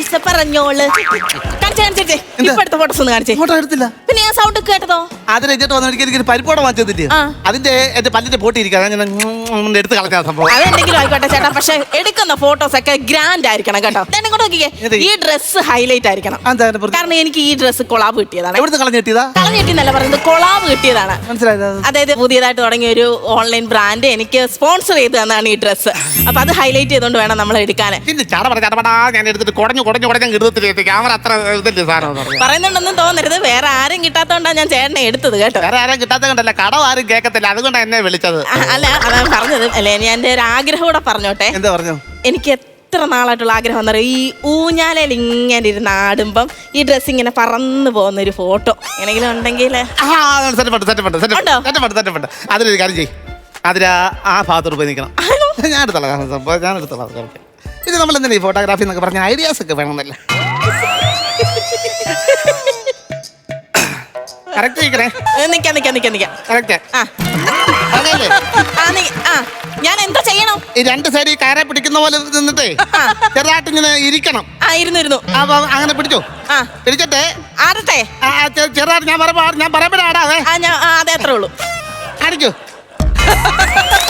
ഇസ പറഞ്ഞോൾ. കാണിച്ചേ കാണിച്ചേ എന്താ? ഇപ്പൊ എടുത്ത ഫോട്ടോസ് ഒന്ന് കാണിച്ചേ. ഫോട്ടോ എടുത്തില്ല. പിന്നെ ഞാൻ സൗണ്ട് കേട്ടതോ? എന്നിട്ട് വന്ന എനിക്ക് എനിക്ക് പരിപ്പോട വാങ്ങിച്ചതില്ലേ ആ. അതിന്റെ എന്റെ പല്ലിന്റെ പൊട്ടി ഞാൻ ഉം എടുത്ത് കളഞ്ഞ സംഭവം. അതെന്തെങ്കിലും ആയിക്കോട്ടെ ചേട്ടാ പക്ഷെ എടുക്കുന്ന ഫോട്ടോസ് ഒക്കെ ഗ്രാൻഡ് ആയിരിക്കണം കേട്ടോ. ഇങ്ങോട്ട് നോക്കിക്കേ? ഈ ഡ്രസ്സ് ഹൈലൈറ്റ് ആയിരിക്കണം. എന്താ അതിനെ കുറിച്ച്? കാരണം എനിക്ക് ഈ ഡ്രസ്സ് കൊളാബ് കിട്ടിയതാണ്. എവിടുന്ന് കളഞ്ഞു കിട്ടിയതാ? കളഞ്ഞു പറയുന്നത് കൊളാബ് കിട്ടിയതാണ്. മനസ്സിലായത് അതായത് പുതിയതായിട്ട് തുടങ്ങിയ ഒരു ഓൺലൈൻ ബ്രാൻഡ് എനിക്ക് സ്പോൺസർ ചെയ്ത് തന്നാണ് ഈ ഡ്രസ്സ് അപ്പൊ അത് ഹൈലൈറ്റ് ചെയ്തുകൊണ്ട് വേണം നമ്മൾ എടുക്കാൻ പിന്നെ ചടപട ചടപടാ ഞാൻ എടുത്തിട്ട് കുടഞ്ഞു കുടഞ്ഞു കുടഞ്ഞു എടുത്തിട്ട് ക്യാമറ അത്ര ഇതല്ലേ. സാധനം പറയുന്നുണ്ടെന്നും തോന്നരുത്. വേറെ ആരും കിട്ടാത്തോണ്ടാ ഞാൻ ചേട്ടനെ എടുത്തത് കേട്ടോ. വേറെ ആരും കിട്ടാത്ത കണ്ടല്ല കടം ആരും കേൾക്കത്തില്ല അതുകൊണ്ടാണ് എന്നെ വിളിച്ചത്. അല്ല അതാണ് പറഞ്ഞത്. അല്ലേ ഞാൻ എന്റെ ഒരു ആഗ്രഹം കൂടെ പറഞ്ഞോട്ടെ. എന്താ പറഞ്ഞു? എനിക്ക് എത്ര നാളായിട്ടുള്ള ആഗ്രഹം എന്നറിയാം ഈ ഊഞ്ഞാലയിൽ ഇങ്ങനെ ഇരുന്ന് ആടുമ്പം ഈ ഡ്രസ്സ് ഇങ്ങനെ പറന്നു പോകുന്ന ഒരു ഫോട്ടോ. എങ്ങനെയെങ്കിലും ഉണ്ടെങ്കിൽ. അതിലൊരു കാര്യം ചെയ്യും. അതിൽ ആ ഭാഗത്തോട് പോയി നിൽക്കണം ഞാൻ എടുത്തോളാം ഞാൻ എടുത്തോളാം ഇത് നമ്മൾ എന്തിനാ ഈ ഫോട്ടോഗ്രാഫി എന്നൊക്കെ പറഞ്ഞ ഐഡിയാസ് ഒക്കെ വേണമെന്നല്ല? കറക്റ്റ് ചെയ്യിക്കണേ നിക്കാം നിക്കാം നിക്കാം നിക്കാം. കറക്റ്റ് ആ. അതല്ലേ? ആ നി- ആ. ഞാൻ എന്താ ചെയ്യണം? ഈ രണ്ട് സൈഡ് ഈ കയറെ പിടിക്കുന്ന പോലെ നിന്നിട്ടേ ചെറുതായിട്ട് ഇങ്ങനെ ഇരിക്കണം. ആ ഇരുന്നു ഇരുന്നു. അപ്പൊ അങ്ങനെ പിടിച്ചു? ആ. പിടിച്ചിട്ട്? ആടട്ടെ. ആ, ആ, ചെ- ചെറുതായിട്ട് ഞാൻ പറയുമ്പോ ഞാൻ പറയുമ്പോഴേ ആടാവേ ആ ഞാൻ ആ അതെ അത്രേ ഉള്ളൂ. അടിക്കൂ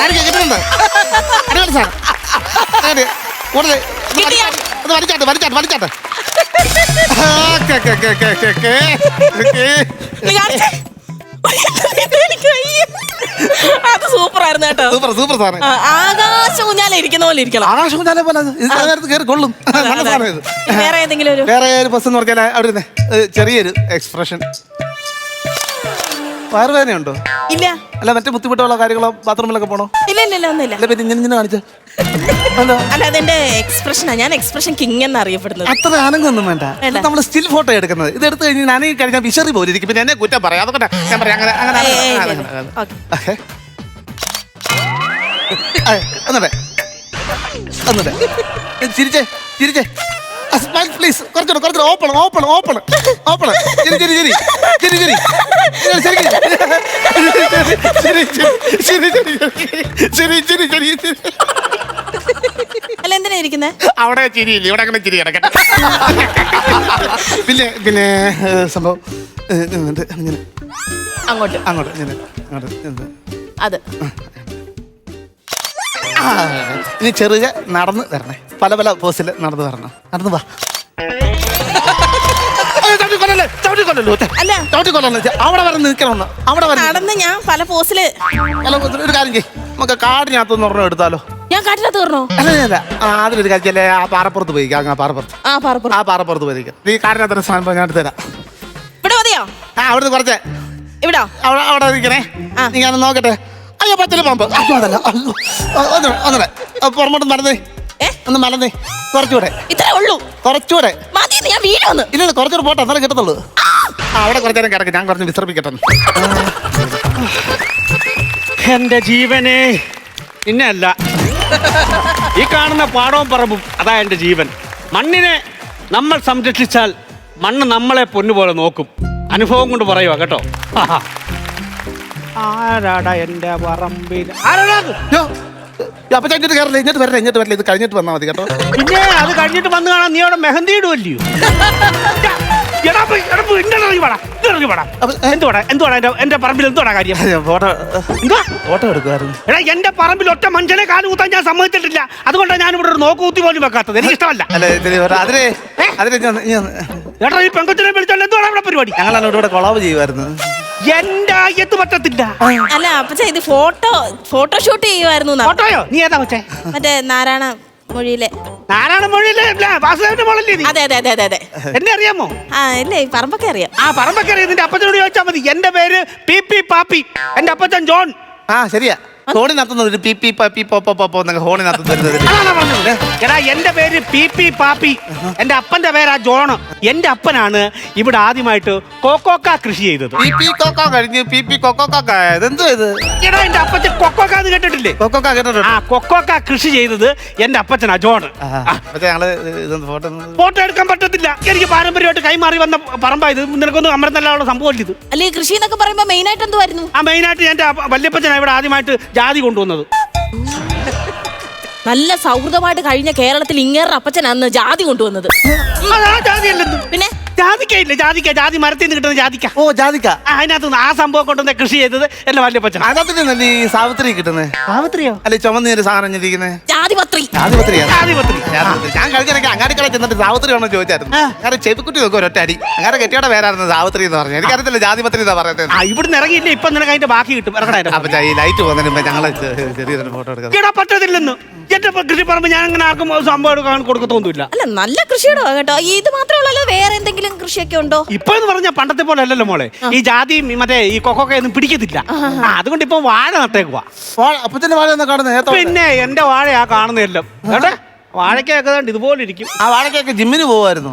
അടിക്കൂ കിട്ടുന്നുണ്ട് അടിപൊളി സാർ അതെ കൂടുതൽ കിട്ടിയോ? ഇത് വലിച്ചാട്ട് വലിച്ചാട്ട് വലിച്ചാട്ട്. അത് സൂപ്പർ ആയിരുന്നു കേട്ടോ. സൂപ്പർ സൂപ്പർ ആ, ആകാശ ഊഞ്ഞാല ഇരിക്കുന്ന പോലെ ഇരിക്കണം. ആകാശം ചാലെ പോലെ നേരത്ത് കയറി കൊള്ളും. നല്ല അതെ. സാധനം ഇത്. വേറെ ഏതെങ്കിലും ഒരു വേറെ ഒരു ബസ് എന്ന് പറഞ്ഞാൽ അവിടെ ചെറിയൊരു എക്സ്പ്രഷൻ. വയറുവേദനയുണ്ടോ? ഇല്ല. അല്ല മറ്റേ ബുദ്ധിമുട്ടുള്ള കാര്യങ്ങളോ ബാത്റൂമിലൊക്കെ പോണോ? ഇല്ല ഇല്ല ഇല്ല ഒന്നുമില്ല. പിന്നെ ഇങ്ങനെ കാണിച്ചു. അല്ല അതെന്റെ എക്സ്പ്രഷനാ ഞാൻ എക്സ്പ്രഷൻ കിങ് എന്ന് അറിയപ്പെടുന്നത്. അത്ര ആനങ്ങൊന്നും വേണ്ട. നമ്മൾ സ്റ്റിൽ ഫോട്ടോ എടുക്കുന്നത്. ഇത് എടുത്തു കഴിഞ്ഞ് ഞാൻ കഴിഞ്ഞാൽ വിശറി പോലെ ഇരിക്കും. പിന്നെ എന്നെ കുറ്റം പറയാം. അതൊക്കെ ഞാൻ പറയാം. അങ്ങനെ അങ്ങനെ ഒന്നൂടെ ഒന്നൂടെ ചിരിച്ചേ ചിരിച്ചേ. സ്മൈൽ പ്ലീസ് കുറച്ചുകൂടെ കുറച്ചുകൂടെ. ഓപ്പൺ ഓപ്പൺ ഓപ്പൺ ഓപ്പൺ ചിരി ചിരി ചിരി ചിരി ചിരി ചിരി ചിരി ചിരി ചിരി ചിരി അല്ല എന്തിനാ ഇരിക്കുന്നത് അവിടെ ചിരിയില്ല ഇവിടെ അങ്ങനെ ചിരി കിടക്കട്ടെ പിന്നെ പിന്നെ സംഭവം അങ്ങോട്ട്. അങ്ങോട്ട് അങ്ങോട്ട്. അത്. ഇനി ചെറുക നടന്ന് വരണേ. പല പല പോസിൽ നടന്ന് വരണം. നടന്ന് വാ. അവിടെ വരെ നിൽക്കണമെന്ന്. അവിടെ വരെ നടന്ന് ഞാൻ പല പോസിൽ ഒരു കാര്യം ചെയ്യ്. നമുക്ക് ഒരെണ്ണം എടുത്താലോ? ഞാൻ കാട്ടിനകത്ത് കയറണോ അല്ല അല്ല, അല്ല. അതിലൊരു കാര്യം ആ പാറപ്പുറത്ത് പോയി. ആ പാറപ്പുറത്ത്. ആ പാറപ്പുറത്ത്. ആ പാറപ്പുറത്ത്. നീ സാധനം ഞാൻ എടുത്തുതരാം ഇവിടെ മതിയോ? ആ അവിടുന്ന് കുറച്ച്. ഇവിടോ? അവിടെ അവിടെ നിൽക്കണേ ആ. നീ ഞാൻ നോക്കട്ടെ. അയ്യോ പത്തിൽ പാമ്പ്. അയ്യോ അതല്ല. അയ്യോ. പുറമോട്ട് നടന്നേ. ഏ? ഒന്ന് മലന്നേ കുറച്ചുകൂടെ. ഇത്രേ ഉള്ളൂ. കുറച്ചുകൂടെ. മതി ഞാൻ ഇല്ല ഇല്ല, കുറച്ചുകൂടെ പോട്ടെ എന്നാലേ കിട്ടത്തുള്ളൂ. ആ. അവിടെ കുറച്ച് നേരം കിടക്ക്. ഞാൻ കുറച്ച് വിശ്രമിക്കട്ടെ. എന്റെ ജീവനെ നിന്നെയല്ല ഈ കാണുന്ന പാടവും പറമ്പും അതാ എന്റെ ജീവൻ. മണ്ണിനെ നമ്മൾ സംരക്ഷിച്ചാൽ മണ്ണ് നമ്മളെ പൊന്നുപോലെ നോക്കും. അനുഭവം കൊണ്ട് പറയുക കേട്ടോ? ആഹാ. ആരാടാ എന്റെ പറമ്പിൽ? അപ്പൊ ഇങ്ങോട്ട് കയറില്ല ഇങ്ങോട്ട് വരല്ലേ? ഇങ്ങോട്ട് വരല്ലേ? ഇത് കഴിഞ്ഞിട്ട് വന്നാൽ മതി കേട്ടോ. പിന്നെ അത് കഴിഞ്ഞിട്ട് വന്നു കാണാൻ നീ അവിടെ മെഹന്തി ഇടുവല്ലോ? എന്തുവാടാ എന്തുവാടാ എന്റെ പറമ്പിൽ എന്തുവാടാ കാര്യം? ഫോട്ടോ എടുക്കുമായിരുന്നു എടാ എന്റെ പറമ്പിൽ ഒറ്റ മനുഷ്യനെ കാൽ കൂത്താൻ ഞാൻ സമ്മതിച്ചിട്ടില്ല. അതുകൊണ്ടാണ് ഞാൻ ഇവിടെ ഒരു നോക്കു കുത്തി പോലും വെക്കാത്തത്. എനിക്ക് ഇഷ്ടമല്ല. അതിനെ എടാ ഈ പെങ്കൊച്ചിനെ വിളിച്ചോണ്ട് എന്തുവാണ് ഇവിടെ പരിപാടി? ഞങ്ങളാണ് ഇവിടെ കൊളാവ് ചെയ്യുമായിരുന്നു എന്റെ ആയത്ത് പറ്റത്തില്ല. അല്ല അപ്പച്ച ഇത് ഫോട്ടോ ഫോട്ടോഷൂട്ട് ചെയ്യുമായിരുന്നു ഫോട്ടോയോ? നീ ഏതാ വെച്ചേ മറ്റേ നാരായണ മൊഴിയിലെ. നാരായണ മൊഴിയിലെ വാസുദേവന്റെ മോളല്ലേ നീ? അതെ അതെ അതെ അതെ അതെ. എന്നെ അറിയാമോ? ആ ഇല്ല ഈ പറമ്പൊക്കെ അറിയാം. ആ പറമ്പൊക്കെ അറിയാം. നിന്റെ അപ്പച്ചനോട് ചോദിച്ചാൽ മതി. എന്റെ പേര് പി പി പാപ്പി. എന്റെ അപ്പച്ചൻ ജോൺ. ആ ശരിയാ. ഹോണി നടത്തുന്നത് പി പി പി പോ പോ പോ എന്നൊക്കെ ഹോണി നടത്തുന്നത് എടാ എന്റെ പേര് പി പി പാപ്പി. എന്റെ അപ്പന്റെ പേരാ ജോണ് എന്റെ അപ്പനാണ് ഇവിടെ ആദ്യമായിട്ട് കൊക്കോക്ക കൃഷി ചെയ്തത്. പി പി കൊക്കോ കഴിഞ്ഞ്. പി പി കൊക്കോ കൊക്ക ഇത്? എടാ എന്റെ അപ്പച്ചൻ കൊക്കോക്ക എന്ന് കേട്ടിട്ടില്ലേ? കൊക്കോ കേട്ടോ ആ കൊക്കോക്ക കൃഷി ചെയ്തത് എന്റെ അപ്പച്ചനാ ജോണ് പക്ഷേ ഞങ്ങൾ ഇതൊന്ന് ഫോട്ടോ ഫോട്ടോ എടുക്കാൻ പറ്റത്തില്ല. എനിക്ക് പാരമ്പര്യമായിട്ട് കൈമാറി വന്ന പറമ്പായത് നിനക്കൊന്നും അമൃതല്ലാനുള്ള സംഭവം ഇത്? അല്ലെ കൃഷി എന്നൊക്കെ പറയുമ്പോ മെയിൻ ആയിട്ട് എന്തുവായിരുന്നു? ആ മെയിനായിട്ട് എന്റെ അപ്പ- വല്യപ്പച്ചനാ ഇവിടെ ആദ്യമായിട്ട് ജാതി കൊണ്ടുവന്നത്. നല്ല സൗഹൃദമായിട്ട് കഴിഞ്ഞ കേരളത്തിൽ ഇങ്ങേറെ അപ്പച്ചൻ അന്ന് ജാതി കൊണ്ടുവന്നത്. പിന്നെ? ജാതിക്ക ഇല്ല ജാതിക്ക ജാതി മരത്തിൽ നിന്ന് കിട്ടുന്ന ജാതിക്ക. ഓ ജാതിക്ക. ആ, അതിനകത്ത് നിന്ന് ആ സംഭവം കൊണ്ടുവന്ന കൃഷി ചെയ്തത് എന്റെ വല്യപ്പച്ചൻ അതിനകത്ത് നിന്നല്ലേ ഈ സാവിത്രി കിട്ടുന്നത് സാവിത്രിയോ? അല്ലെ ചുമന്നൊരു സാധനം ഞെരിക്കുന്നത് ജാതിപത്രി. ജാതിപത്രിയാണ് ജാതിപത്രി ഞാൻ കഴിഞ്ഞിടയ്ക്ക് അങ്ങാടിക്കട ചെന്നിട്ട് സാവിത്രി ആണോ ചോദിച്ചായിരുന്നു. ആ. അങ്ങനെ ചെവിക്കുട്ടി നോക്കും ഒരൊറ്റ അടി. അങ്ങനെ കെട്ടിയുടെ പേരായിരുന്നു സാവിത്രി എന്ന് പറഞ്ഞു എനിക്കറിയത്തില്ല ജാതിപത്രി എന്നാ പറയുന്നത്. ആ ഇവിടുന്ന് ഇറങ്ങിയില്ല ഇപ്പൊ നിനക്ക് അതിന്റെ ബാക്കി കിട്ടും. ഇറങ്ങണ അപ്പൊ ഈ ലൈറ്റ് പോകുന്നതിന് മുമ്പ് ഞങ്ങൾ ചെറിയൊരു ഫോട്ടോ എടുക്കാം. ഇടാ പറ്റത്തില്ലെന്ന് എന്റെ കൃഷി പറമ്പ് ഞാൻ അങ്ങനെ ആർക്കും സംഭവം എടുക്കാൻ കൊടുക്കത്തൊന്നുമില്ല. അല്ല നല്ല കൃഷിയുടെ കേട്ടോ. ഇത് മാത്രമേ ഉള്ളല്ലോ വേറെ എന്തെങ്കിലും കൃഷിയൊക്കെ ഉണ്ടോ? ഇപ്പൊ എന്ന് പറഞ്ഞ പണ്ടത്തെ പോലെ അല്ലല്ലോ മോളെ. ഈ ജാതി മറ്റേ ഈ കൊക്കൊക്കെ ഒന്നും പിടിക്കത്തില്ല. ആ, അതുകൊണ്ട് ഇപ്പൊ വാഴ നട്ടേക്കുവാ. വാഴ കാണുന്നത് പിന്നെ എന്റെ വാഴയാ കാണുന്നതെല്ലാം. കേട്ടെ വാഴക്കൊക്കെ ദാണ്ട് ഇതുപോലെ ഇരിക്കും ആ വാഴക്കൊക്കെ ജിമ്മിന് പോവായിരുന്നു.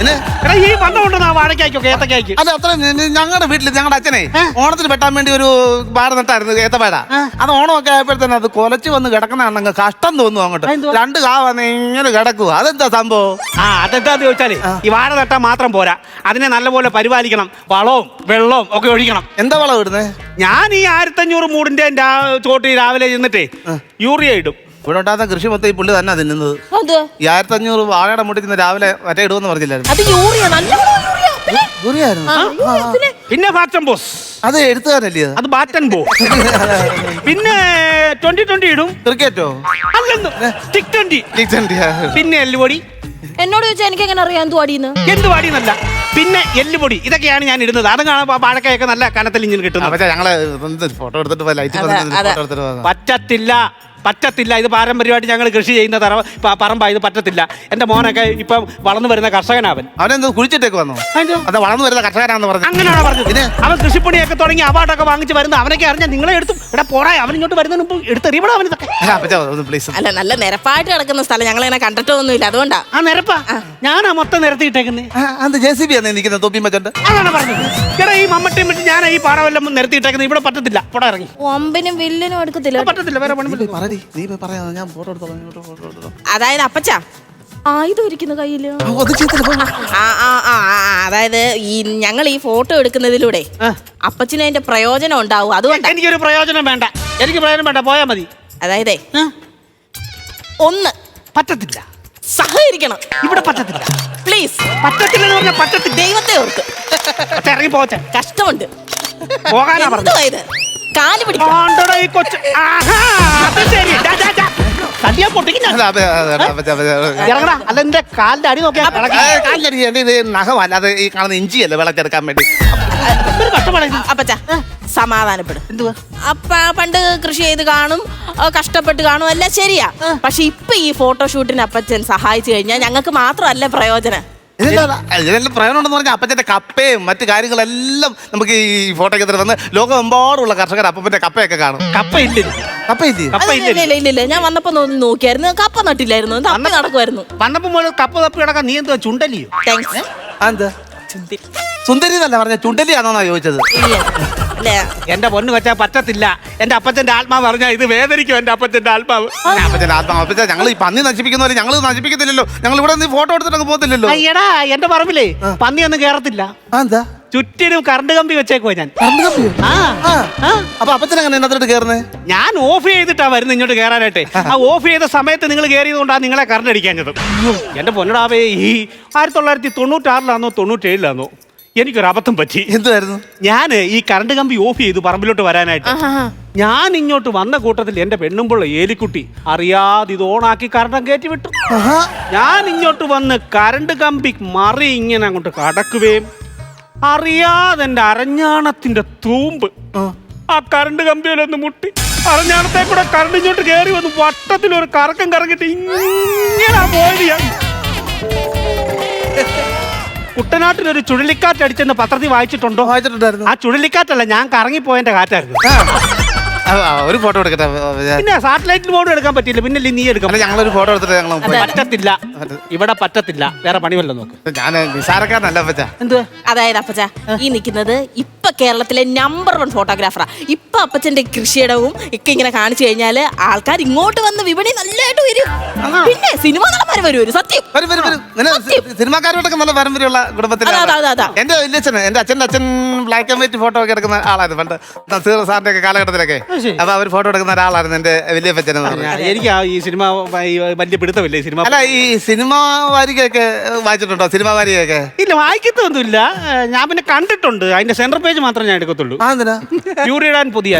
പിന്നെ? എടാ ഈ വണ്ണം ഉണ്ടെന്ന് ആ വാഴക്കായ്ക്കൊക്കെ ഏത്തക്കായ്ക്ക് അതെ അത്ര ഞങ്ങളുടെ വീട്ടിൽ ഞങ്ങളുടെ അച്ഛനെ ഓണത്തിന് വെട്ടാൻ വേണ്ടി ഒരു പാട നട്ടായിരുന്നു ഏത്തപ്പാട. അത് ഓണമൊക്കെ ആയപ്പോഴത്തേന് അത് കൊലച്ച് വന്ന് കിടക്കുന്നതാണെങ്കിൽ കഷ്ടം തോന്നുന്നു അങ്ങോട്ട്. രണ്ട് കാ വന്ന് ഇങ്ങനെ കിടക്കുക അതെന്താ സംഭവം? ആ അതെന്താന്ന് ചോദിച്ചാൽ ഈ വാഴ നട്ടാൽ മാത്രം പോരാ. അതിനെ നല്ലപോലെ പരിപാലിക്കണം. വളവും വെള്ളവും ഒക്കെ ഒഴിക്കണം. എന്താ വളം ഇടുന്നത് ഞാൻ ഈ ആയിരത്തഞ്ഞൂറ് മൂടിന്റെ ചോട്ടി രാവിലെ ചെന്നിട്ടേ യൂറിയ ഇടും. ഇവിടെ ഉണ്ടാകുന്ന കൃഷി മൊത്തം ഈ പുള്ളി തന്നെ തിന്നുന്നത്. അത്? ഈ ആയിരത്തി അഞ്ഞൂറ് വാഴയുടെ മുട്ടിൽ രാവിലെ മറ്റേ ഇടുമെന്ന് പറഞ്ഞില്ലായിരുന്നു. അത് യൂറിയ നല്ല യൂറിയ. പിന്നെ? ദുരിയായിരുന്നു ആ, യൂറിയ, പിന്നെ? ബോസ്. അത് എഴുത്തുകാരല്ലേ അത്? അത് ബാറ്റൻ ബോ പിന്നെ ട്വന്റി ട്വന്റി ഇടും. ക്രിക്കറ്റോ? അല്ലെന്ന്. Stick twenty. പിന്നെ എല്ലുപൊടി. എന്നോട് ചോദിച്ചാൽ എനിക്ക് എങ്ങനെ അറിയാം എന്തു അടിയെന്ന് എന്ത് പിന്നെ എല്ലുപൊടി. ഇതൊക്കെയാണ് ഞാൻ ഇടുന്നത്. അത് കാണാൻ വാഴക്കയൊക്കെ നല്ല കനത്തിൽ ഇഞ്ഞിന് കിട്ടുന്നത്. പക്ഷേ ഞങ്ങൾ ഫോട്ടോ എടുത്തിട്ട് ലൈറ്റ് അതെ, അതെ. പറ്റത്തില്ല. പറ്റത്തില്ല. ഇത് പാരമ്പര്യമായിട്ട് ഞങ്ങൾ കൃഷി ചെയ്യുന്ന തറ പറമ്പ ഇത് പറ്റത്തില്ല. എന്റെ മോനൊക്കെ ഇപ്പം വളർന്നു വരുന്ന കർഷകനാവൻ. അവനെന്തോ കുഴിച്ചിട്ടേക്ക് വന്നു. അത് വളർന്നു വരുന്ന കർഷകനാണെന്ന് പറഞ്ഞു. അങ്ങനെയാണ് പറഞ്ഞത്? അവൻ കൃഷിപ്പണിയൊക്കെ തുടങ്ങി അവാർഡൊക്കെ വാങ്ങിച്ച് വരുന്ന അവനൊക്കെ അറിഞ്ഞാൽ നിങ്ങളെ എടുത്തു ഇവിടെ പോരാ അവൻ ഇങ്ങോട്ട് വരുന്നതിന് മുമ്പ് എടുത്തെറിയപ്പെടാ അവൻ പ്ലീസ് അല്ല നല്ല നിരപ്പായിട്ട് കിടക്കുന്ന സ്ഥലം. ഞങ്ങൾ ഇങ്ങനെ കണ്ടിട്ടൊന്നുമില്ല. അതുകൊണ്ടാ. ആ നിരപ്പാ? ഞാനാ മൊത്തം നിരത്തിയിട്ടേക്കുന്നേ. അത് ജെ സി ബി ആണ് നിൽക്കുന്നത് തൊപ്പി മച്ചണ്ട്? അതാണ് പറഞ്ഞത്. എടാ ഈ മമ്മട്ടി പറ്റി ഞാൻ ഈ പാടമെല്ലാം നിരത്തിയിട്ടേക്കുന്നത് ഇവിടെ പറ്റത്തില്ല. പോടാ ഇറങ്ങി. ഒമ്പിനും വില്ലിനും എടുക്കത്തില്ല. പറ്റത്തില്ല. വേറെ പണി. പറടി. നീ പറയാ. ഞാൻ ഫോട്ടോ എടുത്തോളാം. ഫോട്ടോ എടുത്തോളാം. അതായത് അപ്പച്ച? ആയുധം ഇരിക്കുന്ന കയ്യിൽ. ആ. ആ ആ അതായത് ഈ ഞങ്ങൾ ഈ ഫോട്ടോ എടുക്കുന്നതിലൂടെ അപ്പച്ചിനെ അപ്പച്ചന് അതിന്റെ പ്രയോജനം ഉണ്ടാവും. അതുകൊണ്ട്. എനിക്കൊരു പ്രയോജനം വേണ്ട. എനിക്ക് പ്രയോജനം വേണ്ട. പോയാ മതി. അതായതേ ഒന്ന് പറ്റത്തില്ല. സഹകരിക്കണം. ഇവിടെ പറ്റത്തില്ല. പ്ലീസ് പറ്റത്തില്ല എന്ന് പറഞ്ഞാൽ പറ്റത്തില്ല. ദൈവത്തെ ഓർക്ക് ഇറങ്ങി പോച്ച കഷ്ടമുണ്ട്. പോകാനാ പറഞ്ഞു ഇത്? കാൽ പിടിക്കണം ഈ കൊച്ച്. ആഹാ, അത് ശരി. തല്ലിയാ ഇറങ്ങടാ. അല്ല എന്റെ കാലിന്റെ അടി നോക്കിയാ ആ, കാലിലടി, എന്റെ ഇത് നഖമല്ല അത് ഈ കാണുന്ന ഇഞ്ചിയല്ലേ വിളക്കെടുക്കാൻ വേണ്ടി. അപ്പച്ച സമാധാനപ്പെടും. എന്തുവാ? അപ്പ പണ്ട് കൃഷി ചെയ്ത് കാണും ആ, കഷ്ടപ്പെട്ട് കാണും എല്ലാം ശരിയാ. പക്ഷെ ഇപ്പൊ ഈ ഫോട്ടോഷൂട്ടിന് അപ്പച്ചൻ സഹായിച്ചു കഴിഞ്ഞാൽ ഞങ്ങൾക്ക് മാത്രമല്ല പ്രയോജനം. ഇതെന്താ ഇതിനെല്ലാം പ്രയോജനം ഉണ്ടെന്ന് പറഞ്ഞാൽ അപ്പച്ചന്റെ കപ്പയും മറ്റു കാര്യങ്ങളെല്ലാം നമുക്ക് ഈ ഫോട്ടോയ്ക്ക് വന്ന് ലോകമെമ്പാടുള്ള കർഷകർ അപ്പന്റെ കപ്പയൊക്കെ കാണും. കപ്പ ഇല്ല കപ്പ അത് ഇല്ല ഇല്ല ഇല്ല ഇല്ല. ഞാൻ വന്നപ്പോ നോക്കിയായിരുന്നു. കപ്പ നട്ടില്ലായിരുന്നു. തപ്പി നടക്കുമായിരുന്നു വന്നപ്പോ മുതൽ കപ്പ തപ്പി കിടക്കാൻ നീ എന്തോ ചുണ്ടലിയോ? താങ്ക്സ് എന്താ? സുന്ദരി എന്നല്ല പറഞ്ഞ ചുണ്ടലിയാണോന്നാ ചോദിച്ചത്? ഇല്ല. എന്റെ പൊന്ന് വെച്ചാൽ പറ്റത്തില്ല. എന്റെ അപ്പച്ചന്റെ ആത്മാവ് പറഞ്ഞാൽ ഇത് വേദനിക്കും എന്റെ അപ്പച്ചന്റെ ആത്മാവ്. അപ്പച്ചൻ ആത്മാ അപ്പച്ച ഞങ്ങൾ ഈ പന്നി നശിപ്പിക്കുന്ന പോലെ ഞങ്ങൾ നശിപ്പിക്കത്തില്ലല്ലോ. ഞങ്ങൾ ഇവിടെ നിന്ന് ഫോട്ടോ എടുത്തിട്ട് അങ്ങ് പോകത്തില്ലല്ലോ അയ്യടാ എന്റെ പറമ്പിലേ പന്നി ഒന്നും കേറത്തില്ല. ആ, എന്താ? ചുറ്റിനും കറണ്ട് കമ്പി വെച്ചേക്കുവാ ഞാൻ. കറണ്ട് കമ്പിയോ? ആ. ആ. ആ. അപ്പൊ അപ്പച്ചൻ അങ്ങനെ എന്നത്തോട്ട് കയറുന്നേ ഞാൻ ഓഫ് ചെയ്തിട്ടാ വരുന്നത് ഇങ്ങോട്ട് കയറാനായിട്ട് ആ. ഓഫ് ചെയ്ത സമയത്ത് നിങ്ങൾ കയറിയത് കൊണ്ടാണ് നിങ്ങളെ കറണ്ട് അടിക്കാഞ്ഞത്. എന്റെ പൊന്നടാവേ ഈ ആയിരത്തി തൊള്ളായിരത്തി തൊണ്ണൂറ്റാറിലാണോ തൊണ്ണൂറ്റേഴിലാണോ എനിക്കൊരു അബദ്ധം പറ്റി. എന്തായിരുന്നു ഞാൻ ഈ കറണ്ട് കമ്പി ഓഫ് ചെയ്തു പറമ്പിലോട്ട് വരാനായിട്ട്. ഞാൻ ഇങ്ങോട്ട് വന്ന കൂട്ടത്തിൽ എന്റെ പെണ്ണുമ്പുള്ള ഏലിക്കുട്ടി അറിയാതെ ഇത് ഓണാക്കി കറണ്ടം കയറ്റി വിട്ടു ഞാൻ ഇങ്ങോട്ട് വന്ന് കറണ്ട് കമ്പി മറി ഇങ്ങനെ അങ്ങോട്ട് കടക്കുകയും അറിയാതെ എന്റെ അരഞ്ഞാണത്തിന്റെ തൂമ്പ്. ആ. കറണ്ട് കമ്പിയിലൊന്ന് മുട്ടി. അരഞ്ഞാണത്തെ കൂടെ കറണ്ട് ഇങ്ങോട്ട് കയറി വന്ന് വട്ടത്തിൽ ഒരു കറക്കം കറങ്ങിട്ട് ഇങ്ങനെ ഞാൻ. കുട്ടനാട്ടിൽ ഒരു ചുഴലിക്കാറ്റ് അടിച്ചെന്ന് പത്രത്തിൽ വായിച്ചിട്ടുണ്ടോ? വായിച്ചിട്ടുണ്ടായിരുന്നു. ആ ചുഴലിക്കാറ്റല്ല ഞാൻ കറങ്ങിപ്പോയതിന്റെ കാറ്റായിരുന്നു. ഒരു ഫോട്ടോ എടുക്കട്ടെ പിന്നെ സാറ്റലൈറ്റിൽ ഫോട്ടോ എടുക്കാൻ പറ്റില്ല പിന്നെ നീ എടുക്കാം. അല്ല ഞങ്ങളൊരു ഫോട്ടോ എടുത്തിട്ട് ഞങ്ങൾ പറ്റത്തില്ല. ഇവിടെ പറ്റത്തില്ല. വേറെ പണി വല്ല നോക്ക് ഞാൻ നിസാരക്കാരനല്ല അപ്പച്ച. എന്തുവാ അതായത് അപ്പച്ച ഈ നിൽക്കുന്നത് ഇപ്പൊ കേരളത്തിലെ നമ്പർ വൺ ഫോട്ടോഗ്രാഫറാ ഇപ്പൊ അപ്പച്ചന്റെ കൃഷിയിടവും ഒക്കെ ഇങ്ങനെ കാണിച്ചു കഴിഞ്ഞാൽ ആൾക്കാർ ഇങ്ങോട്ട് വന്ന് വിപണി നല്ലതായിട്ട് വരും. പിന്നെ സിനിമ നടന്മാർ വരും സത്യം. വരും വരും വരും. സിനിമാക്കാരോടൊക്കെ നല്ല പാരമ്പര്യമുള്ള കുടുംബത്തിലാണ്. എന്റെ വലിയച്ഛന് എന്റെ അച്ഛന്റെ അച്ഛൻ ബ്ലാക്ക് ആൻഡ് വൈറ്റ് ഫോട്ടോ ഒക്കെ എടുക്കുന്ന ആളായിരുന്നു പണ്ട്. നസീർ സാറിന്റെ ഒക്കെ കാലഘട്ടത്തിലൊക്കെ. അപ്പൊ അവർ ഫോട്ടോ എടുക്കുന്ന ഒരാളായിരുന്നു എന്റെ വലിയ പച്ചനെന്ന് ഞാൻ- എനിക്ക് ആ ഈ സിനിമ വലിയ പിടുത്തമില്ല ഈ സിനിമ. അല്ല ഈ സിനിമ വാരികയൊക്കെ വായിച്ചിട്ടുണ്ടോ? സിനിമ വാരികയൊക്കെ? ഇല്ല വായിക്കത്തൊന്നുമില്ല. ഞാൻ പിന്നെ കണ്ടിട്ടുണ്ട്. അതിന്റെ സെന്റർ പേജ് മാത്രമേ ഞാൻ എടുക്കത്തുള്ളൂ. പ്യൂരിടാൻ പുതിയ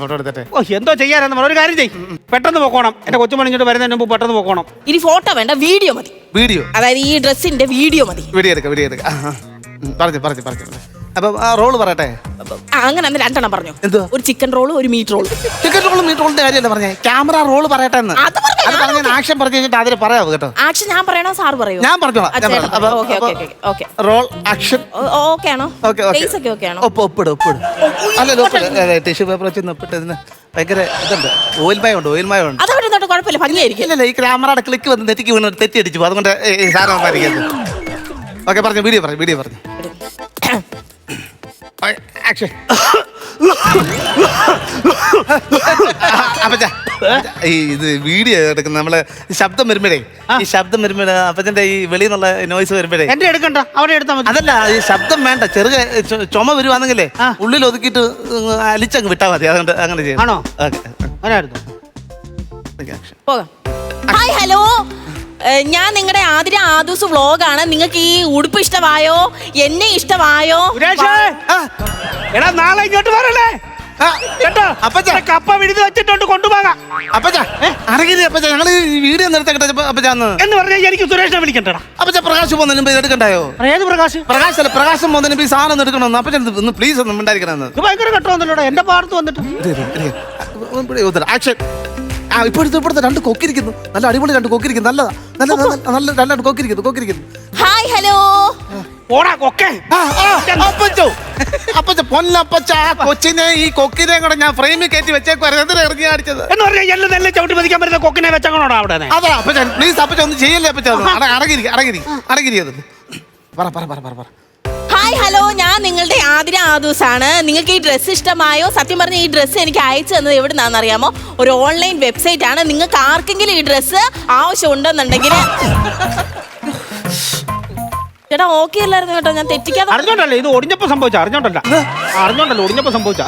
ഫോട്ടോ എടുത്തിട്ടെ. ഓ എന്തോ ചെയ്യാനെന്ന് പറഞ്ഞ ഒരു കാര്യം ചെയ്യും. പെട്ടെന്ന് പോക്കോണം. എന്റെ കൊച്ചുമണി മണിഞ്ഞിട്ട് വരുന്നതിന് മുമ്പ് പെട്ടെന്ന് പോക്കോണം. ഇനി ഫോട്ടോ വേണ്ട വീഡിയോ മതി. വീഡിയോ അതായത് ഈ ഡ്രസ്സിന്റെ വീഡിയോ മതി. വീഡിയോ എടുക്കാം വീഡിയോ എടുക്കാം. പറഞ്ഞു പറഞ്ഞു പറഞ്ഞു. അപ്പൊ ആ റോൾ പറയട്ടെ? ആ, അങ്ങനെ അന്ന് രണ്ടെണ്ണം പറഞ്ഞു. എന്തോ ഒരു ചിക്കൻ റോൾ ഒരു meat roll. Chicken roll meat റോളിന്റെ കാര്യമല്ല പറഞ്ഞേ? ക്യാമറ റോൾ പറയട്ടെ എന്ന്. അത് പറഞ്ഞോ, ആക്ഷൻ പറഞ്ഞു കഴിഞ്ഞിട്ട് അതിൽ പറയാവൂ കേട്ടോ. ആക്ഷൻ ഞാൻ പറയണോ സാർ പറയൂ? ഞാൻ പറഞ്ഞോളാം റോൾ ആക്ഷൻ. ഓക്കെ ആണോ? ഒപ്പ് ഒപ്പിട് ഒപ്പിട്. അല്ലല്ലോ ഒപ്പിട്. ടിഷ്യൂ പേപ്പർ വെച്ച് ഒപ്പിട്ട് ഇതിന് ഭയങ്കര ഇതുണ്ട്. ഓയിൽ മയം ഉണ്ട് ഓയിൽ മയം ഉണ്ട്. അതവിടെ നിന്നോട്ട് കുഴപ്പമില്ല ഭംഗിയായിരിക്കും. ഇല്ല ഈ ക്യാമറയുടെ ക്ലിക്ക് വന്ന് നെറ്റിക്ക് വീണ് തെറ്റി അടിച്ചു അതുകൊണ്ട് സാധനം ഓക്കെ പറഞ്ഞു വീഡിയോ പറഞ്ഞു വീഡിയോ പറഞ്ഞു. ആക്ഷൻ. അപ്പച്ച ഈ ഇത് വീഡിയോ എടുക്കുന്ന നമ്മൾ ശബ്ദം വരുമ്പോഴേ ഈ ശബ്ദം വരുമ്പോഴേ അപ്പച്ചന്റെ ഈ വെളിയിൽ നിന്നുള്ള നോയ്സ് വരുമ്പോഴേ. എന്റെ എടുക്കണ്ട അവിടെ എടുത്താൽ മതി. അതല്ല ഈ ശബ്ദം വേണ്ട ചെറുക ചുമ വരുവാണെങ്കിലേ ഉള്ളിൽ ഒതുക്കിയിട്ട് ഉം, അലിച്ചങ്ങ് വിട്ടാൽ മതി അതുകൊണ്ട് അങ്ങനെ ചെയ്യാം ആണോ? ഓക്കെ. പോകാം. ഹായ് ഹലോ ഞാൻ നിങ്ങളുടെ ആതിര ആദൂസ് വ്ലോഗാണ് നിങ്ങൾക്ക് ഈ ഉടുപ്പ് ഇഷ്ടമായോ? എന്നെ ഇഷ്ടമായോ? എടാ നാളെ ഇങ്ങോട്ട് വരല്ലേ? അപ്പച്ച. കപ്പ വിഴുതി വെച്ചിട്ടുണ്ട് കൊണ്ടുപോകാം. അപ്പച്ച അടങ്ങിരി അപ്പച്ച ഞങ്ങൾ ഈ വീഡിയോ എന്ന് പറഞ്ഞാൽ എനിക്ക് സുരേഷിനെ വിളിക്കണ്ടടാ. അപ്പച്ച പ്രകാശ് പോകുന്നതിന് മുമ്പ് ഇത് എടുക്കണ്ടായോ? ഏത് പ്രകാശ്? പ്രകാശ് അല്ല പ്രകാശം പോകുന്നതിന് മുമ്പ് ഈ സാധനം ഒന്ന് എടുക്കണമെന്ന്. അപ്പച്ച ഒന്ന് പ്ലീസ് ഒന്ന് ഉണ്ടായിരിക്കണമെന്ന് ഇത് ഭയങ്കര കെട്ടോ വന്നല്ലോടാ എന്റെ പാടത്ത് വന്നിട്ട്. ആക്ഷൻ ആ ഇപ്പോഴത്തെ ഇപ്പോഴത്തെ രണ്ട് കൊക്കിരിക്കുന്നു. നല്ല അടിപൊളി രണ്ട് കൊക്കിരിക്കുന്നു. നല്ലതാ. നല്ല നല്ല നല്ല രണ്ട് കൊക്കിരിക്കുന്നു കൊക്കിരിക്കുന്നു. Hi hello. ഓടാ കൊക്കേ. ആ, ആ, അപ്പച്ചോ. അപ്പച്ച പൊന്നപ്പച്ച ആ കൊച്ചിനെ ഈ കൊക്കിനെ കൂടെ ഞാൻ ഫ്രെയിമിൽ കയറ്റി വെച്ചേക്കുവായിരുന്നു. എന്തിനാ ഇറങ്ങി അടിച്ചത് എന്ന് പറഞ്ഞാൽ എല്ലാം നെല്ല് ചവിട്ടി പതിക്കാൻ പറ്റുന്ന കൊക്കിനെ വെച്ചങ്ങണോടാ അവിടെ. അതാ അപ്പച്ച പ്ലീസ് അപ്പച്ച ഒന്നും ചെയ്യല്ലേ അപ്പച്ച അടങ്ങിരി അടങ്ങിരി അത് പറ പറ പറ പറ പറ. ഹായ് ഹലോ ഞാൻ നിങ്ങളുടെ ആതിര ആദൂസ് ആണ് നിങ്ങൾക്ക് ഈ ഡ്രസ്സ് ഇഷ്ടമായോ? സത്യം പറഞ്ഞ ഈ ഡ്രസ്സ് എനിക്ക് അയച്ചു തന്നത് എവിടെ നിന്നാണെന്ന് അറിയാമോ? ഒരു ഓൺലൈൻ വെബ്സൈറ്റ് ആണ്. നിങ്ങൾക്ക് ആർക്കെങ്കിലും ഈ ഡ്രസ്സ് ആവശ്യമുണ്ടെന്നുണ്ടെങ്കിൽ ചേട്ടാ ഓക്കെ അല്ലായിരുന്നു കേട്ടോ. ഞാൻ തെറ്റിക്കാതെ അറിഞ്ഞോണ്ടല്ലേ? ഇത് ഒടിഞ്ഞപ്പോ സംഭവിച്ച അറിഞ്ഞോണ്ടല്ല. അറിഞ്ഞോണ്ടല്ലോ ഒടിഞ്ഞപ്പോ സംഭവിച്ച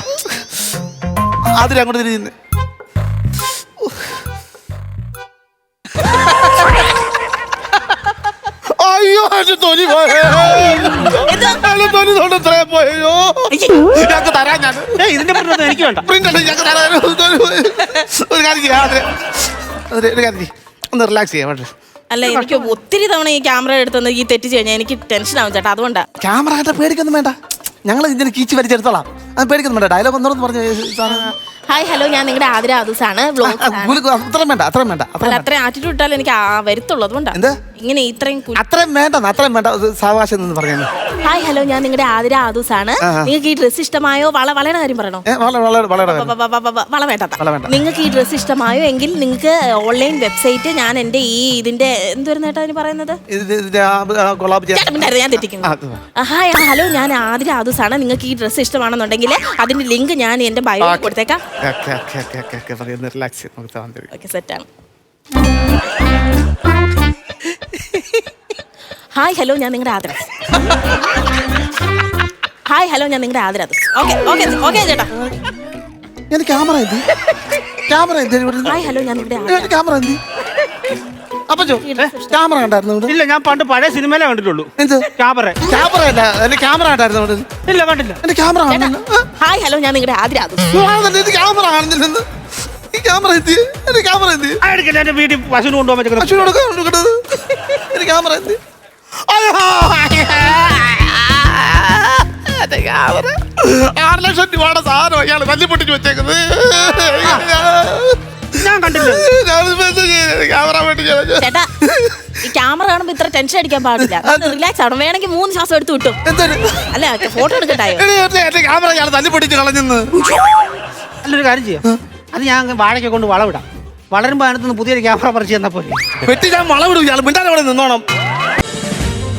അതിലങ്ങോട്ട് തിരിയുന്നു അയ്യോ എന്റെ തൊലി പോയോ. എന്റെ തൊലി തൊണ്ട് ഇത്രേ പോയോ. ഞങ്ങൾക്ക് തരാൻ ഞാൻ. ഇതിന്റെ പുറത്ത് എനിക്ക് വേണ്ട. പ്രിന്റ് ഉണ്ട് ഞങ്ങൾക്ക് തരാൻ. ഒരു കാര്യം ചെയ്യാം അതെ. അതെ, ഒരു കാര്യം ചെയ്യ്. ഒന്ന് റിലാക്സ് ചെയ്യാം വേണ്ട അല്ല എനിക്ക് ഒത്തിരി തവണ ഈ ക്യാമറ എടുത്തുനിന്ന് ഈ തെറ്റ് കഴിഞ്ഞാൽ എനിക്ക് ടെൻഷൻ ആവും ചേട്ടാ അതുകൊണ്ടാ. ക്യാമറ കണ്ട പേടിക്കൊന്നും വേണ്ട. ഞങ്ങൾ ഇതിന് കീച്ച് വലിച്ചെടുത്തോളാം. അത് പേടിക്കൊന്നും വേണ്ട. ഡയലോഗ് ഒന്നോന്ന് പറഞ്ഞു ഹായ് ഹലോ ഞാൻ നിങ്ങളുടെ ആതിര ആദൂസ് ആണ് വ്ളോഗ്സ് ആണ് അത്രയും വേണ്ട അത്രയും വേണ്ട അത്രയും അല്ല വേണ്ട. അത്രയും ആറ്റിറ്റ്യൂഡ് ഇട്ടാൽ എനിക്ക് ആ വരുത്തുള്ളൂ അതുകൊണ്ടാ. എന്ത്? ഇങ്ങനെ ഇത്രയും അത്രയും വേണ്ട അത്രയും വേണ്ട. സാവകാശം എന്ന് പറയുന്നു ഹായ് ഹലോ ഞാൻ നിങ്ങളുടെ ആതിര ആദൂസ് ആണ് നിങ്ങൾക്ക് ഈ ഡ്രസ്സ് ഇഷ്ടമായോ? വള വളയുടെ കാര്യം പറയണോ? ഏ, വളരെ വളരെ വളരെ വ- വ- വ- വ- വ- വള വേണ്ട വള വേണ്ട. നിങ്ങൾക്ക് ഈ ഡ്രസ്സ് ഇഷ്ടമായോ? എങ്കിൽ നിങ്ങൾക്ക് ഓൺലൈൻ വെബ്സൈറ്റ് ഞാൻ എന്റെ ഈ ഇതിന്റെ എന്തുവരുന്ന ചേട്ടാ അതിന് പറയുന്നത്? ഇത് ഇതിന്റെ ആ, ആ, കൊളാബ് ചെയ്യാൻ. ചേട്ടാ മിണ്ടായിരുന്നു, ഞാൻ തെറ്റിക്കുന്നു. ആ, അത് വാ. ആ, ഹായ് ആ, ഹലോ ഞാൻ ആതിര ആദൂസ് ആണ് നിങ്ങൾക്ക് ഈ ഡ്രസ്സ് ഇഷ്ടമാണെന്നുണ്ടെങ്കിൽ അതിന്റെ ലിങ്ക് ഞാൻ എന്റെ ബയോ ഓക്കേ. കൊടുത്തേക്കാം. Okay okay okay okay relax നമുക്ക് താൻ ഓക്കെ സെറ്റാണ് ഹായ് ഹലോ ഞാൻ നിങ്ങളുടെ ആതിര ഹായ് ഹലോ ഞാൻ നിങ്ങളുടെ ആതിര ഓക്കെ ഓക്കെ ഓക്കെ ചേട്ടാ. ഞാൻ ക്യാമറ എന്തി? ക്യാമറ എന്തി? ഹായ് ഹലോ ഞാൻ നിങ്ങളുടെ ക്യാമറ എന്തി? അപ്പൊ ക്യാമറ കണ്ടായിരുന്നു ഇല്ല ഞാൻ പണ്ട് പഴയ സിനിമയിലെ കണ്ടിട്ടുള്ളൂ. എന്ത്? ക്യാമറ. ക്യാമറ അല്ല എന്റെ ക്യാമറ കണ്ടായിരുന്നു ഇല്ല കണ്ടില്ല. എന്റെ ക്യാമറ ഹായ് ഹലോ ഞാൻ നിങ്ങളുടെ ഇത് ക്യാമറ കാണുന്നില്ലെന്ന് ഈ ക്യാമറ എന്തി? എന്റെ ക്യാമറ എന്തി? ആ എടുക്കില്ല എന്റെ വീട്ടിൽ പശുവിന് കൊണ്ടുപോകാൻ വെച്ചേക്കണം അച്ഛനോട് കൊടുക്കണത് എന്റെ ക്യാമറ ക്യാമറ ആറ് ലക്ഷം രൂപയുടെ സാധനം അയാൾ തല്ലി പൊട്ടിച്ച് വെച്ചേക്കുന്നത്. ഞാൻ കണ്ടില്ല ക്യാമറ. ചേട്ടാ ഈ ക്യാമറ കാണുമ്പോ ഇത്ര ടെൻഷൻ അടിക്കാൻ പാടില്ല. റിലാക്സ് ആണ് വേണമെങ്കിൽ മൂന്ന് ശ്വാസം എടുത്ത് വിട്ടു. അല്ല ഫോട്ടോ എടുക്കട്ടായോ ക്യാമറ ഇയാൾ തല്ലി പൊട്ടിച്ച് കളഞ്ഞെന്ന്. നല്ലൊരു കാര്യം ചെയ്യാം. അത് ഞാൻ വാഴയ്ക്ക് കൊണ്ട് വളവിടാം. വളരുമ്പോ അതിനകത്തുനിന്ന് പുതിയൊരു ക്യാമറ പറിച്ചു തന്നാ പോലെ വെട്ടി ഞാൻ വളവിടും. ഇയാൾ മിണ്ടാതെ അവിടെ നിന്നോണം.